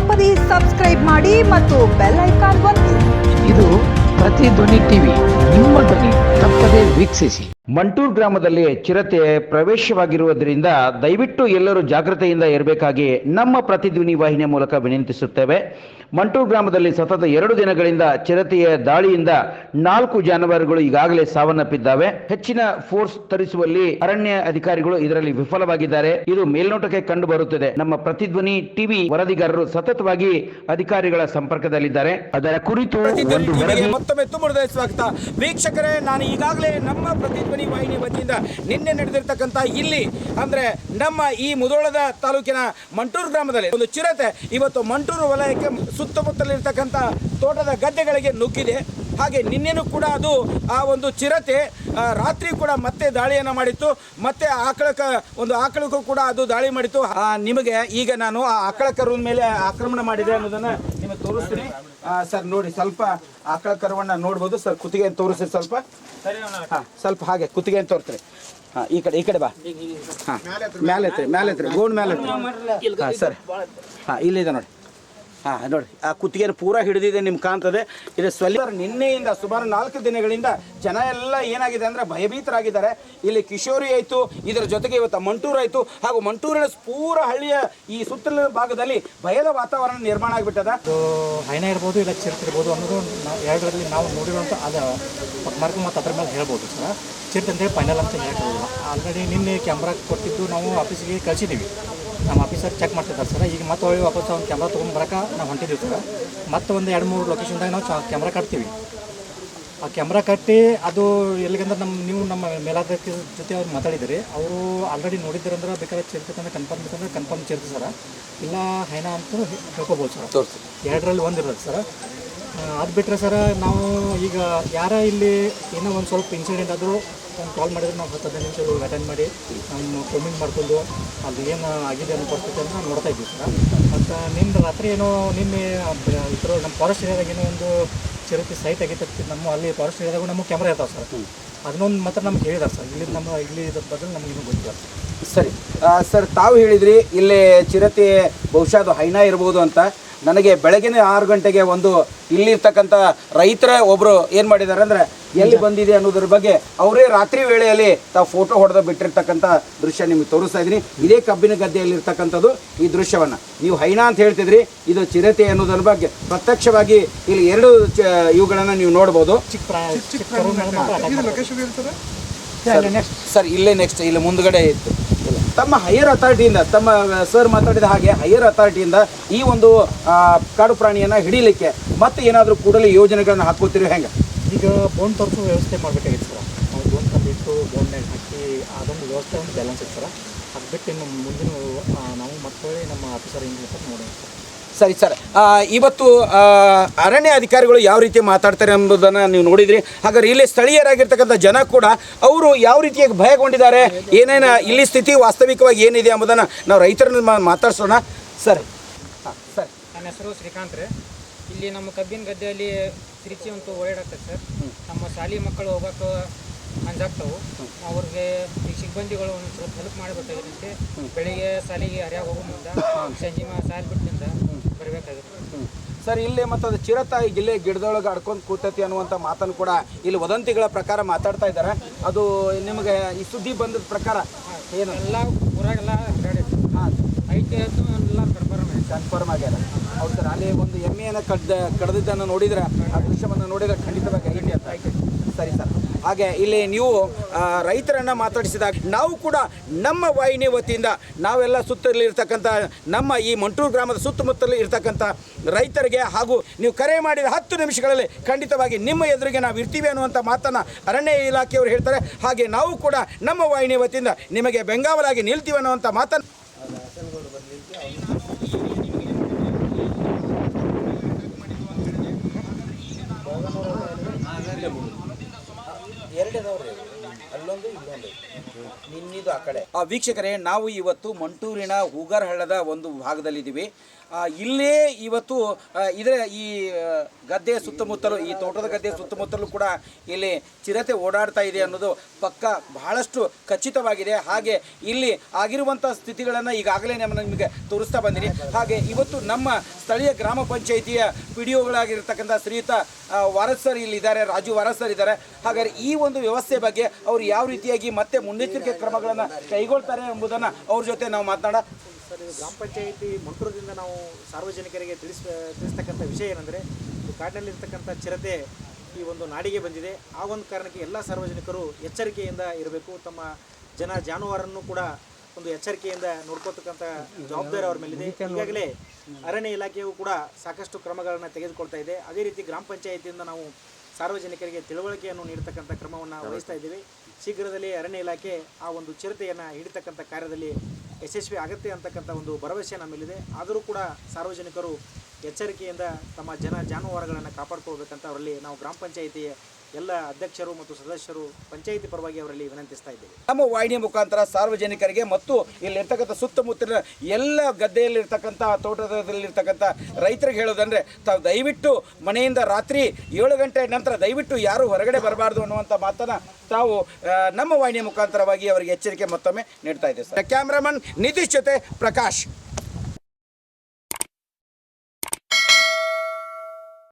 ತಪ್ಪದೇ ಸಬ್ಸ್ಕ್ರೈಬ್ ಮಾಡಿ ಮತ್ತು ಬೆಲ್ ಐಕಾನ್ ಒತ್ತಿ. ಇದು ಪ್ರತಿಧ್ವನಿ ಟಿವಿ. ನಿಮ್ಮ ಧ್ವನಿ ತಪ್ಪದೇ ವೀಕ್ಷಿಸಿ. ಮಂಟೂರ್ ಗ್ರಾಮದಲ್ಲಿ ಚಿರತೆ ಪ್ರವೇಶವಾಗಿರುವುದರಿಂದ ದಯವಿಟ್ಟು ಎಲ್ಲರೂ ಜಾಗೃತೆಯಿಂದ ಇರಬೇಕಾಗಿ ನಮ್ಮ ಪ್ರತಿಧ್ವನಿ ವಾಹಿನಿಯ ಮೂಲಕ ವಿನಂತಿಸುತ್ತೇವೆ. ಮಂಟೂರ್ ಗ್ರಾಮದಲ್ಲಿ ಸತತ ಎರಡು ದಿನಗಳಿಂದ ಚಿರತೆಯ ದಾಳಿಯಿಂದ ನಾಲ್ಕು ಜಾನುವಾರುಗಳು ಈಗಾಗಲೇ ಸಾವನ್ನಪ್ಪಿದ್ದಾವೆ. ಹೆಚ್ಚಿನ ಫೋರ್ಸ್ ತರಿಸುವಲ್ಲಿ ಅರಣ್ಯ ಅಧಿಕಾರಿಗಳು ಇದರಲ್ಲಿ ವಿಫಲವಾಗಿದ್ದಾರೆ. ಇದು ಮೇಲ್ನೋಟಕ್ಕೆ ಕಂಡು ಬರುತ್ತದೆ ನಮ್ಮ ಪ್ರತಿಧ್ವನಿ ಟಿವಿ ವರದಿಗಾರರು ಸತತವಾಗಿ ಅಧಿಕಾರಿಗಳ ಸಂಪರ್ಕದಲ್ಲಿದ್ದಾರೆ. ಅದರ ಕುರಿತು ಮತ್ತೊಮ್ಮೆ ಸ್ವಾಗತ ವೀಕ್ಷಕರೇ ನಾನು ಈಗಾಗಲೇ ನಮ್ಮ ಪ್ರತಿಧ್ವನಿ ವಾಹಿನಿ ವತಿಯಿಂದ ನಿನ್ನೆ ನಡೆದಿರ್ತಕ್ಕಂಥ ಇಲ್ಲಿ ಅಂದರೆ ನಮ್ಮ ಈ ಮುದೋಳದ ತಾಲೂಕಿನ ಮಂಟೂರು ಗ್ರಾಮದಲ್ಲಿ ಒಂದು ಚಿರತೆ ಇವತ್ತು ಮಂಟೂರು ವಲಯಕ್ಕೆ ಸುತ್ತಮುತ್ತಲಿರ್ತಕ್ಕಂಥ ತೋಟದ ಗದ್ದೆಗಳಿಗೆ ನುಗ್ಗಿದೆ. ಹಾಗೆ ನಿನ್ನೆನೂ ಕೂಡ ಅದು ಆ ಒಂದು ಚಿರತೆ ರಾತ್ರಿ ಕೂಡ ಮತ್ತೆ ದಾಳಿಯನ್ನು ಮಾಡಿತ್ತು. ಮತ್ತೆ ಆಕಳಕ, ಒಂದು ಆಕಳಕ್ಕೂ ಕೂಡ ಅದು ದಾಳಿ ಮಾಡಿತ್ತು. ನಿಮಗೆ ಈಗ ನಾನು ಆ ಆಕಳ ಕರುವಿನ ಮೇಲೆ ಆಕ್ರಮಣ ಮಾಡಿದೆ ಅನ್ನೋದನ್ನ ತೋರಿಸ್ತೀನಿ. ಸರ್, ನೋಡಿ, ಸ್ವಲ್ಪ ಆಕಳ ಕರುವನ್ನ ನೋಡ್ಬೋದು. ಸರ್, ಕುತ್ತಿಗೆ ತೋರಿಸಿ ಸ್ವಲ್ಪ. ಹಾಂ, ಸ್ವಲ್ಪ ಹಾಗೆ, ಕುತ್ತಿಗೆ ತೋರಿಸ್ರಿ ಹಾಂ, ಈ ಕಡೆ ಈ ಕಡೆ ಬಾ. ಹಾಂ, ಮ್ಯಾಲೆ ಐತ್ರಿ ಮ್ಯಾಲೆ ಗೋಣ ಗೋಣ್ ಮ್ಯಾಲೆ ಹಾಂ ಹಾ, ಸರ್. ಹಾ, ಇಲ್ಲಿದೆ ನೋಡಿ. ಹಾ, ನೋಡಿ, ಆ ಕುತ್ತಿಗೆನ ಪೂರ ಹಿಡಿದಿದೆ, ನಿಮ್ಗೆ ಕಾಣ್ತದೆ. ಇದು ಸ್ವಲ್ಪ ನಿನ್ನೆಯಿಂದ ಸುಮಾರು ನಾಲ್ಕು ದಿನಗಳಿಂದ ಜನ ಎಲ್ಲ ಏನಾಗಿದೆ ಅಂದ್ರೆ ಭಯಭೀತರಾಗಿದ್ದಾರೆ. ಇಲ್ಲಿ ಕಿಶೋರಿ ಆಯಿತು, ಇದರ ಜೊತೆಗೆ ಇವತ್ತು ಮಂಟೂರು ಆಯಿತು. ಹಾಗೂ ಮಂಟೂರಿನ ಪೂರ ಹಳ್ಳಿಯ ಈ ಸುತ್ತಲಿನ ಭಾಗದಲ್ಲಿ ಭಯದ ವಾತಾವರಣ ನಿರ್ಮಾಣ ಆಗಿಬಿಟ್ಟದ. ಹೈನ ಇರ್ಬೋದು, ಇಲ್ಲ ಚಿರತೆ ಇರ್ಬೋದು ಅನ್ನೋದು ಎರಡರಲ್ಲಿ ನಾವು ನೋಡಿರುವಂಥ ಅದು ಮಾರ್ಕ್ ಮತ್ತು ಅದ್ರ ಮೇಲೆ ಹೇಳ್ಬೋದು ಸರ್. ಚಿರತೆ ಅಂದರೆ ಫೈನಲ್ ಅಂತ ಹೇಳ್ಬೋದು ಆಲ್ರೆಡಿ ನಿನ್ನೆ ಕ್ಯಾಮ್ರಾ ಕೊಟ್ಟಿದ್ದು ನಾವು ಆಫೀಸಿಗೆ ಕಳಿಸಿದ್ದೀವಿ. ನಮ್ಮ ಆಫೀಸರ್ ಚೆಕ್ ಮಾಡ್ತಿದ್ದಾರೆ ಸರ್. ಈಗ ಮತ್ತೆ ಹೊಳ್ಳಿ ವಾಪಸ್ ಒಂದು ಕ್ಯಾಮ್ರಾ ತೊಗೊಂಡು ಬರೋಕೆ ನಾವು ಹೊಂಟಿದ್ದೀವಿ ಸರ್. ಮತ್ತೆ ಒಂದು ಎರಡು ಮೂರು ಲೊಕೇಶನ್ದಾಗ ನಾವು ಕ್ಯಾಮ್ರಾ ಕಟ್ತೀವಿ. ಆ ಕ್ಯಾಮ್ರಾ ಕಟ್ಟಿ ಅದು ಎಲ್ಲಿಗಂದ್ರೆ ನಮ್ಮ ನೀವು ನಮ್ಮ ಮೇಲಾಧಿಕಾರಿ ಜೊತೆ ಅವ್ರು ಮಾತಾಡಿದಿರಿ ಅವರು ಆಲ್ರೆಡಿ ನೋಡಿದ್ದೀರಂದ್ರೆ ಬೇಕಾದ್ರೆ ಚಿರ್ತಂದ್ರೆ ಕನ್ಫರ್ಮ್ ಬೇಕಂದ್ರೆ ಕನ್ಫರ್ಮ್ ಚಿರ್ತು ಸರ. ಇಲ್ಲ ಹೈನ ಅಂತ ಹೇಳ್ಕೊಬೋದು ಸರ್. ಎರಡರಲ್ಲಿ ಒಂದಿರೋದು ಸರ್. ಅದು ಬಿಟ್ಟರೆ ಸರ್ ನಾವು ಈಗ ಯಾರ ಇಲ್ಲಿ ಏನೋ ಒಂದು ಸ್ವಲ್ಪ ಇನ್ಸಿಡೆಂಟ್ ಆದರೂ ಒಂದು ಕಾಲ್ ಮಾಡಿದ್ರೆ ನಾವು ಹತ್ತು ಹದಿನೈದು ನಿಮಿಷ ಅಟೆಂಡ್ ಮಾಡಿ ನಮ್ಮ ಕಮ್ಮಿಂಗ್ ಮಾಡ್ಕೊಂಡು ಅದು ಏನು ಆಗಿದೆ ಅನ್ನೋ ಪರಿಸ್ಥಿತಿಯನ್ನು ನೋಡ್ತಾ ಇದ್ದೀವಿ ಸರ್. ಮತ್ತು ನಿಮ್ಮ ರಾತ್ರಿ ಏನೋ ನಿಮ್ಮ ಇದ್ರ ನಮ್ಮ ಫಾರೆಸ್ಟ್ ಏರಿಯಾದಾಗ ಏನೋ ಒಂದು ಚಿರತೆ ಸೈಟ್ ಆಗಿತ್ತು ನಮ್ಮ ಅಲ್ಲಿ ಫಾರೆಸ್ಟ್ ಏರಿಯಾದಾಗೂ ನಮ್ಮ ಕ್ಯಾಮ್ರಾ ಇರ್ತಾವೆ ಸರ್. ಅದನ್ನೊಂದು ಮಾತ್ರ ನಮ್ಗೆ ಹೇಳಿದಾರೆ ಸರ್. ಇಲ್ಲಿ ನಮ್ಮ ಇಲ್ಲಿ ಇದ್ರ ಬದಲು ನಮ್ಗೆ ಇನ್ನೂ ಗೊತ್ತಿಲ್ಲ ಸರಿ. ಸರ್ ತಾವು ಹೇಳಿದ್ರಿ ಇಲ್ಲಿ ಚಿರತೆ ಬಹುಶಃ ಅದು ಹೈನಾ ಇರ್ಬೋದು ಅಂತ. ನನಗೆ ಬೆಳಗಿನ ಆರು ಗಂಟೆಗೆ ಒಂದು ಇಲ್ಲಿರ್ತಕ್ಕಂಥ ರೈತರ ಒಬ್ಬರು ಏನು ಮಾಡಿದ್ದಾರೆ ಅಂದರೆ ಎಲ್ಲಿ ಬಂದಿದೆ ಅನ್ನೋದ್ರ ಬಗ್ಗೆ ಅವರೇ ರಾತ್ರಿ ವೇಳೆಯಲ್ಲಿ ತಾವು ಫೋಟೋ ಹೊಡೆದು ಬಿಟ್ಟಿರ್ತಕ್ಕಂಥ ದೃಶ್ಯ ನಿಮಗೆ ತೋರಿಸ್ತಾ ಇದ್ದೀನಿ ಇದೇ ಕಬ್ಬಿನ ಗದ್ದೆಯಲ್ಲಿ ಇರ್ತಕ್ಕಂಥದ್ದು ಈ ದೃಶ್ಯವನ್ನು ನೀವು ಹೈನಾ ಅಂತ ಹೇಳ್ತಿದ್ರಿ ಇದು ಚಿರತೆ ಅನ್ನೋದ್ರ ಬಗ್ಗೆ ಪ್ರತ್ಯಕ್ಷವಾಗಿ ಇಲ್ಲಿ ಎರಡು ಚ ಇವುಗಳನ್ನು ನೀವು ನೋಡ್ಬೋದು ಸರ್ ಇಲ್ಲೇ ನೆಕ್ಸ್ಟ್ ಇಲ್ಲಿ ಮುಂದ್ಗಡೆ ಇತ್ತು ತಮ್ಮ ಹೈಯರ್ ಅಥಾರಿಟಿಯಿಂದ ತಮ್ಮ ಸರ್ ಮಾತಾಡಿದ ಹಾಗೆ ಹೈಯರ್ ಅಥಾರಿಟಿಯಿಂದ ಈ ಒಂದು ಕಾಡು ಪ್ರಾಣಿಯನ್ನ ಹಿಡಿಲಿಕ್ಕೆ ಮತ್ತೆ ಏನಾದರೂ ಕೂಡಲೇ ಯೋಜನೆಗಳನ್ನು ಹಾಕೋತೀರಿ ಹೆಂಗೆ? ಈಗ ಬೋನ್ ತರಿಸೋ ವ್ಯವಸ್ಥೆ ಮಾಡಬೇಕಾಗಿತ್ತು ಸರ್. ನಾವು ಬೋನ್ ತಂದಿಟ್ಟು ಬೋನ್ನಾಗ ಹಾಕಿ ಅದೊಂದು ವ್ಯವಸ್ಥೆ ಒಂದು ಬ್ಯಾಲೆನ್ಸ್ ಇತ್ತು ಸರ್. ಅದು ಬಿಟ್ಟು ಇನ್ನು ಮುಂದಿನ ನಾವು ಮತ್ತೆ ನಮ್ಮ ಆಫೀಸರ್ ಹಿಂಗೆ ನೋಡೋಣ ಸರ್. ಸರಿ, ಸರ್. ಇವತ್ತು ಅರಣ್ಯ ಅಧಿಕಾರಿಗಳು ಯಾವ ರೀತಿ ಮಾತಾಡ್ತಾರೆ ಎಂಬುದನ್ನು ನೀವು ನೋಡಿದ್ರಿ. ಹಾಗಾದ್ರೆ ಇಲ್ಲಿ ಸ್ಥಳೀಯರಾಗಿರ್ತಕ್ಕಂಥ ಜನ ಕೂಡ ಅವರು ಯಾವ ರೀತಿಯಾಗಿ ಭಯಗೊಂಡಿದ್ದಾರೆ, ಏನೇನು ಇಲ್ಲಿ ಸ್ಥಿತಿ ವಾಸ್ತವಿಕವಾಗಿ ಏನಿದೆ ಎಂಬುದನ್ನು ನಾವು ರೈತರನ್ನ ಮಾತಾಡ್ಸೋಣ. ಸರ್. ಹಾಂ, ಸರ್. ನನ್ನ ಹೆಸರು ಶ್ರೀಕಾಂತ್ ರೀ. ಇಲ್ಲಿ ನಮ್ಮ ಕಬ್ಬಿನ ಗದ್ದೆಯಲ್ಲಿ ತಿರುಚಿ ಅಂತೂ ಓಡಾಡತ್ತೈತೆ ಸರ್. ನಮ್ಮ ಶಾಲಿ ಮಕ್ಕಳು ಹೋಗಕ್ಕೆ ಅಂಜಾಗ್ತವೆ. ಅವ್ರಿಗೆ ಈ ಸಿಬ್ಬಂದಿಗಳು ಒಂದು ಸ್ವಲ್ಪ ಹೆಲ್ಪ್ ಮಾಡಬೇಕಾಗಿರುತ್ತೆ ಬೆಳಿಗ್ಗೆ ಸಾಲಿಗೆ ಹರಿಯಾಗಿ ಹೋಗೋ ಮುಂದೆ ಸಂಜೆ ಶಾಲೆ ಬಿಟ್ಟಿಂದ ಸರ್ ಇಲ್ಲಿ ಮತ್ತು ಅದು ಚಿರತಾಯಿ ಇಲ್ಲೇ ಗಿಡದೊಳಗೆ ಅಡ್ಕೊಂಡು ಕೂತೈತಿ ಅನ್ನುವಂಥ ಮಾತನ್ನು ಕೂಡ ಇಲ್ಲಿ ವದಂತಿಗಳ ಪ್ರಕಾರ ಮಾತಾಡ್ತಾ ಇದ್ದಾರೆ. ಅದು ನಿಮಗೆ ಈ ಸುದ್ದಿ ಬಂದ ಪ್ರಕಾರ ಏನು? ಎಲ್ಲ ಊರಾಗೆಲ್ಲ ಹಾಂ. ಕನ್ಫರ್ಮ್ ಆಗ್ಯಾರ ಹೌದು ಸರ್, ಅಲ್ಲಿ ಒಂದು ಎಮ್ಮೆಯನ್ನು ಕಡ್ದ ಕಡ್ದಿದ್ದನ್ನು ನೋಡಿದ್ರೆ ಆ ದೃಶ್ಯವನ್ನು ನೋಡಿದ್ರೆ ಖಂಡಿತವಾಗಿ ಐಟಿ ಅಂತ ಸರಿ ಸರ್. ಹಾಗೆ ಇಲ್ಲಿ ನೀವು ರೈತರನ್ನ ಮಾತಾಡಿಸಿದಾಗ ನಾವು ಕೂಡ ನಮ್ಮ ವಾಹಿನಿ ವತಿಯಿಂದ ನಾವೆಲ್ಲ ಸುತ್ತಲಿರ್ತಕ್ಕಂಥ ನಮ್ಮ ಈ ಮಂಟೂರು ಗ್ರಾಮದ ಸುತ್ತಮುತ್ತಲು ಇರ್ತಕ್ಕಂಥ ರೈತರಿಗೆ ಹಾಗೂ ನೀವು ಕರೆ ಮಾಡಿದ ಹತ್ತು ನಿಮಿಷಗಳಲ್ಲಿ ಖಂಡಿತವಾಗಿ ನಿಮ್ಮ ಎದುರಿಗೆ ನಾವು ಇರ್ತೀವಿ ಅನ್ನುವಂಥ ಮಾತನ್ನು ಅರಣ್ಯ ಇಲಾಖೆಯವರು ಹೇಳ್ತಾರೆ. ಹಾಗೆ ನಾವು ಕೂಡ ನಮ್ಮ ವಾಹಿನಿ ವತಿಯಿಂದ ನಿಮಗೆ ಬೆಂಗಾವಲಾಗಿ ನಿಲ್ತೀವಿ ಅನ್ನುವಂಥ ಮಾತನ್ನು ಎರಡದವ್ರಿ ಅಲ್ಲೊಂದು ಇಲ್ಲೊಂದು ನಿನ್ನಿದು ಆ ಕಡೆ ಆ ವೀಕ್ಷಕರೇ ನಾವು ಇವತ್ತು ಮಂಟೂರಿನ ಹೂಗಾರ್ ಹಳ್ಳದ ಒಂದು ಭಾಗದಲ್ಲಿದ್ದೀವಿ. ಇಲ್ಲೇ ಇವತ್ತು ಇದ್ರೆ ಈ ಗದ್ದೆ ಸುತ್ತಮುತ್ತಲು, ಈ ತೋಟದ ಗದ್ದೆ ಸುತ್ತಮುತ್ತಲೂ ಕೂಡ ಇಲ್ಲಿ ಚಿರತೆ ಓಡಾಡ್ತಾ ಇದೆ ಅನ್ನೋದು ಪಕ್ಕ ಬಹಳಷ್ಟು ಖಚಿತವಾಗಿದೆ. ಹಾಗೆ ಇಲ್ಲಿ ಆಗಿರುವಂಥ ಸ್ಥಿತಿಗಳನ್ನು ಈಗಾಗಲೇ ನಮ್ಮ ನಿಮಗೆ ತೋರಿಸ್ತಾ ಬಂದಿನಿ. ಹಾಗೆ ಇವತ್ತು ನಮ್ಮ ಸ್ಥಳೀಯ ಗ್ರಾಮ ಪಂಚಾಯಿತಿಯ ಪಿ ಡಿ ಒಗಳಾಗಿರ್ತಕ್ಕಂಥ ಶ್ರೀಯುತ ವಾರಸರ್ ವಾರಸ್ ಸರ್ ಇಲ್ಲಿದ್ದಾರೆ, ರಾಜು ವಾರಸ್ ಸರ್ ಇದ್ದಾರೆ. ಹಾಗಾದ್ರೆ ಈ ಒಂದು ವ್ಯವಸ್ಥೆ ಬಗ್ಗೆ ಅವರು ಯಾವ ರೀತಿಯಾಗಿ ಮತ್ತೆ ಮುನ್ನೆಚ್ಚರಿಕೆ ಕ್ರಮಗಳನ್ನು ಕೈಗೊಳ್ತಾರೆ ಎಂಬುದನ್ನು ಅವ್ರ ಜೊತೆ ನಾವು ಮಾತನಾಡ ಸರ್, ಇದು ಗ್ರಾಮ ಪಂಚಾಯಿತಿ ಮಂಟೂರದಿಂದ ನಾವು ಸಾರ್ವಜನಿಕರಿಗೆ ತಿಳಿಸ, ತಿಳಿಸ್ತಕ್ಕಂಥ ವಿಷಯ ಏನಂದರೆ ಕಾಡಿನಲ್ಲಿರ್ತಕ್ಕಂಥ ಚಿರತೆ ಈ ಒಂದು ನಾಡಿಗೆ ಬಂದಿದೆ. ಆ ಒಂದು ಕಾರಣಕ್ಕೆ ಎಲ್ಲ ಸಾರ್ವಜನಿಕರು ಎಚ್ಚರಿಕೆಯಿಂದ ಇರಬೇಕು. ತಮ್ಮ ಜನ ಜಾನುವಾರನ್ನು ಕೂಡ ಒಂದು ಎಚ್ಚರಿಕೆಯಿಂದ ನೋಡ್ಕೋತಕ್ಕಂಥ ಜವಾಬ್ದಾರಿ ಅವ್ರ ಮೇಲಿದೆ. ಈಗಾಗಲೇ ಅರಣ್ಯ ಇಲಾಖೆಯು ಕೂಡ ಸಾಕಷ್ಟು ಕ್ರಮಗಳನ್ನು ತೆಗೆದುಕೊಳ್ತಾ ಇದೆ. ಅದೇ ರೀತಿ ಗ್ರಾಮ ಪಂಚಾಯಿತಿಯಿಂದ ನಾವು ಸಾರ್ವಜನಿಕರಿಗೆ ತಿಳುವಳಿಕೆಯನ್ನು ನೀಡತಕ್ಕಂಥ ಕ್ರಮವನ್ನು ವಹಿಸ್ತಾ ಇದ್ದೀವಿ. ಶೀಘ್ರದಲ್ಲಿ ಅರಣ್ಯ ಇಲಾಖೆ ಆ ಒಂದು ಚಿರತೆಯನ್ನು ಹಿಡಿತಕ್ಕಂಥ ಕಾರ್ಯದಲ್ಲಿ ಯಶಸ್ವಿ ಆಗುತ್ತೆ ಅಂತಕ್ಕಂಥ ಒಂದು ಭರವಸೆ ನಮ್ಮಲ್ಲಿದೆ. ಆದರೂ ಕೂಡ ಸಾರ್ವಜನಿಕರು ಎಚ್ಚರಿಕೆಯಿಂದ ತಮ್ಮ ಜನ ಜಾನುವಾರುಗಳನ್ನು ಕಾಪಾಡ್ಕೊಳ್ಬೇಕಂತ ಅವರಲ್ಲಿ ನಾವು ಗ್ರಾಮ ಪಂಚಾಯಿತಿಯ ಎಲ್ಲ ಅಧ್ಯಕ್ಷರು ಮತ್ತು ಸದಸ್ಯರು ಪಂಚಾಯಿತಿ ಪರವಾಗಿ ಅವರಲ್ಲಿ ವಿನಂತಿಸ್ತಾ ಇದ್ದೇವೆ. ನಮ್ಮ ವಾಹಿನಿಯ ಮುಖಾಂತರ ಸಾರ್ವಜನಿಕರಿಗೆ ಮತ್ತು ಇಲ್ಲಿರ್ತಕ್ಕಂಥ ಸುತ್ತಮುತ್ತಲಿನ ಎಲ್ಲ ಗದ್ದೆಯಲ್ಲಿರ್ತಕ್ಕಂಥ, ತೋಟದಲ್ಲಿರ್ತಕ್ಕಂಥ ರೈತರಿಗೆ ಹೇಳೋದಂದ್ರೆ ತಾವು ದಯವಿಟ್ಟು ಮನೆಯಿಂದ ರಾತ್ರಿ ಏಳು ಗಂಟೆ ನಂತರ ದಯವಿಟ್ಟು ಯಾರು ಹೊರಗಡೆ ಬರಬಾರ್ದು ಅನ್ನುವಂಥ ಮಾತನ್ನು ತಾವು ನಮ್ಮ ವಾಹಿನಿಯ ಮುಖಾಂತರವಾಗಿ ಅವರಿಗೆ ಎಚ್ಚರಿಕೆ ಮತ್ತೊಮ್ಮೆ ನೀಡ್ತಾ ಇದ್ದೇವೆ ಸರ್. ಕ್ಯಾಮ್ರಾಮನ್ ನಿತೀಶ್ ಜೊತೆ ಪ್ರಕಾಶ್.